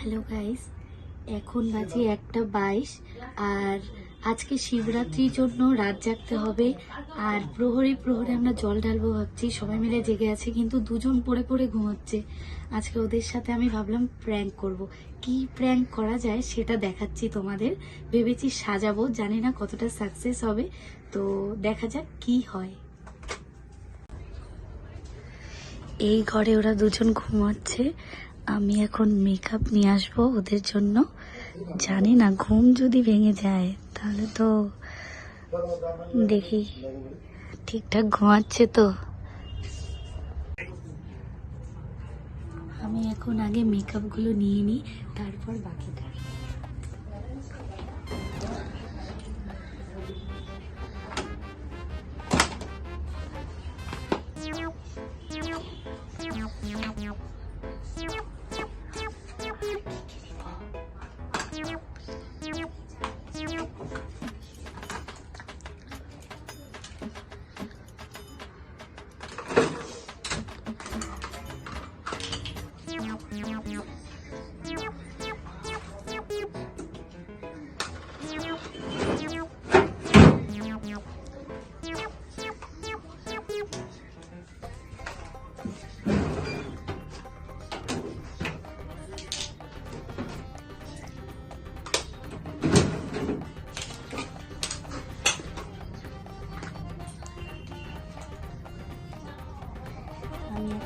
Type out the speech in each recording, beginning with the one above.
Hello guys এখন বাজে একটা বাইশ, আর আজকে শিবরাত্রির জন্য রাত জাগতে হবে। আর প্রহরে প্রহরে আমরা জল ঢালবো ভাবছি। সবাই মিলে জেগে আছে, কিন্তু দুজন পড়ে পড়ে ঘুমোচ্ছে। আজকে ওদের সাথে আমি ভাবলাম প্র্যাঙ্ক করব। কি প্র্যাঙ্ক করা যায় সেটা দেখাচ্ছি তোমাদের। ভেবেছি সাজাবো, জানি না কতটা সাকসেস হবে। তো দেখা যাক কি হয়। এই ঘরে ওরা দুজন ঘুমাচ্ছে। আমি এখন মেকআপ নিয়ে আসব ওদের জন্য। জানি না, ঘুম যদি ভেঙে যায়, তাহলে তো দেখি। ঠিকঠাক ঘুমাচ্ছে তো। আমি এখন আগে মেকআপগুলো নিয়ে নিই, তারপর বাকিটা।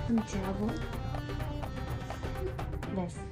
আমি এখন যাব ব্যাস তো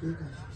可以。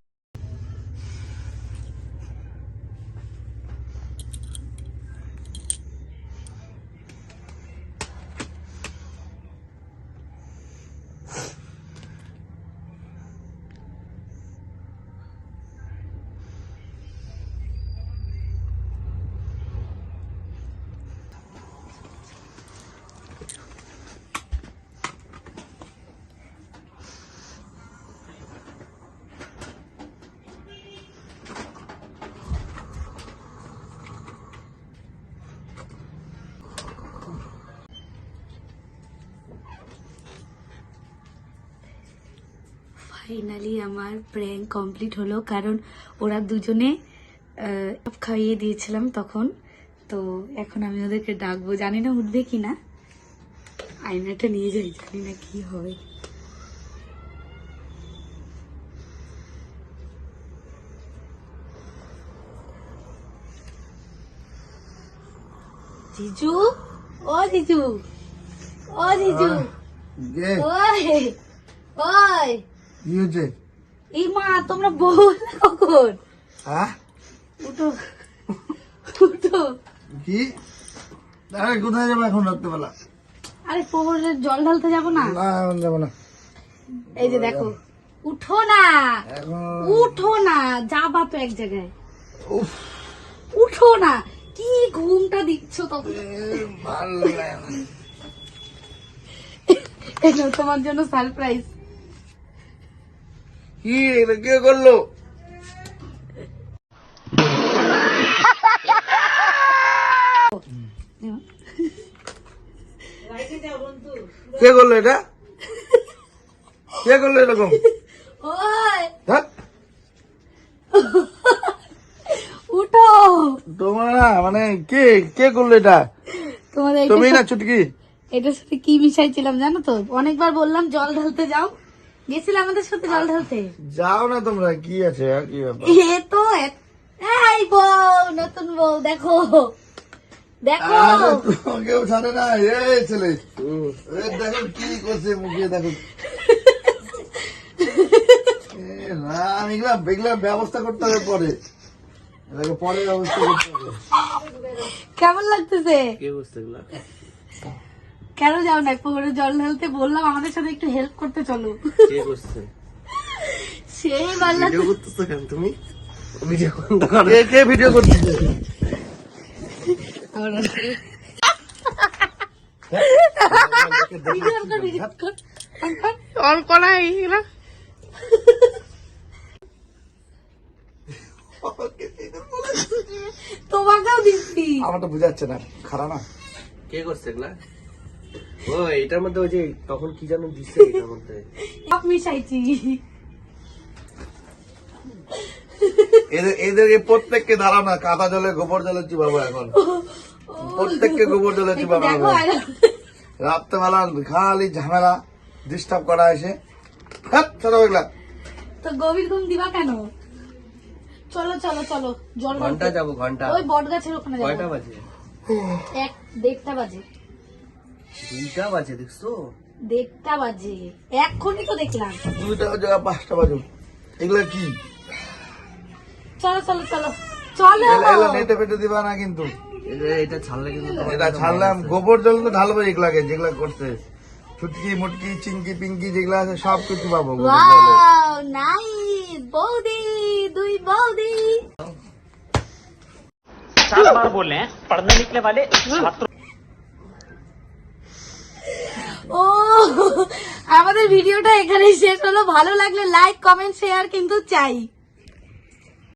Finally আমার প্র্যাঙ্ক কমপ্লিট হলো কারণ ওরা দুজনে খাইয়ে দিয়েছিলাম তখন। তো এখন আমি ওদেরকে ডাকবো। জানি না উঠবে কি না আয়নাটা নিয়ে যাই জানি না কি হবে। জিজু? ও জিজু। ও জিজু। ওই ওই। কি হয়েছে এই মা তোমরা বল কখন? হ্যাঁ? উঠো। উঠো। কি? আরে কোথায় যাব এখন রাত্রেবেলা? আরে প্রহরের জল ঢালতে যাব না? না এখন যাব না। এই যে দেখো উঠো না। উঠো না যাবা তো এক জায়গায়। উফ। উঠো না। কি ঘুমটা দিচ্ছ তখন? না। তোমার জন্য সারপ্রাইজ কি এটা কে করল? কে করল এটা? কে করল এরকম? উঠো। তোমার মানে কে কে করল এটা? তোমাদের তুমি না চুটকি? এটার সাথে কি মিশাইছিলাম জানো তো? অনেকবার বললাম জল ঢালতে যাও। গেছিলাম আমাদের সাথে জল ঢালতে? যাও না তোমরা কি আছে আর কি ব্যাপার? এ তো এই বউ নতুন বউ দেখো। দেখো। ছাড়ে না এই ছেলে। এ দেখো কি করছে মুখে দেখো। এ রাম এগুলা এগুলা ব্যবস্থা করতে হবে পরে। পরে ব্যবস্থা করতে হবে। কেমন লাগতেছে? কে কেন যাও না? পুকুরে জল ঢালতে বললাম আমাদের সাথে একটু হেল্প করতে চলো। কে সেই বাল্লা তুমি? ভিডিও কে কে ভিডিও করতেছে তোমাকেও দিচ্ছি। আমার তো বুঝাচ্ছে না খারাপ না। কে করছে এগুলা? ও এটার মধ্যে ওই যে তখন কি যেন দিচ্ছে এটার মধ্যে? সব মিশাইছি। এদের এদেরকে প্রত্যেককে দাঁড়াও না কাদা জলে গোবর জলে চিবাবো এখন। প্রত্যেককে গোবর জলে চিবাবো রাত্রেবেলা খালি ঝামেলা ডিস্টার্ব করা এসে। হ্যাঁ চলো এগুলা। তো গভীর ঘুম দিবা কেন? চলো চলো চলো জল ঘণ্টা যাব ঘণ্টা। ওই বট গাছের ওখানে কয়টা বাজে? এক দেড়টা বাজে। দুইটা বাজে দেখছ? বাজে। এক্ষুনি তো দেখলাম। দুইটা বাজে পাঁচটা বাজে। এগুলা কি? চলো চলো চলো। গোবর জল তো যেগুলা করতে ছুটকি মুটকি চিংকি পিঙ্কি যেগুলা আছে সব কিছু পাবো বৌদি দুই বৌদি। বলে পড়নে ও আমাদের ভিডিওটা এখানেই শেষ হলো। ভালো লাগলে লাইক কমেন্ট শেয়ার কিন্তু চাই।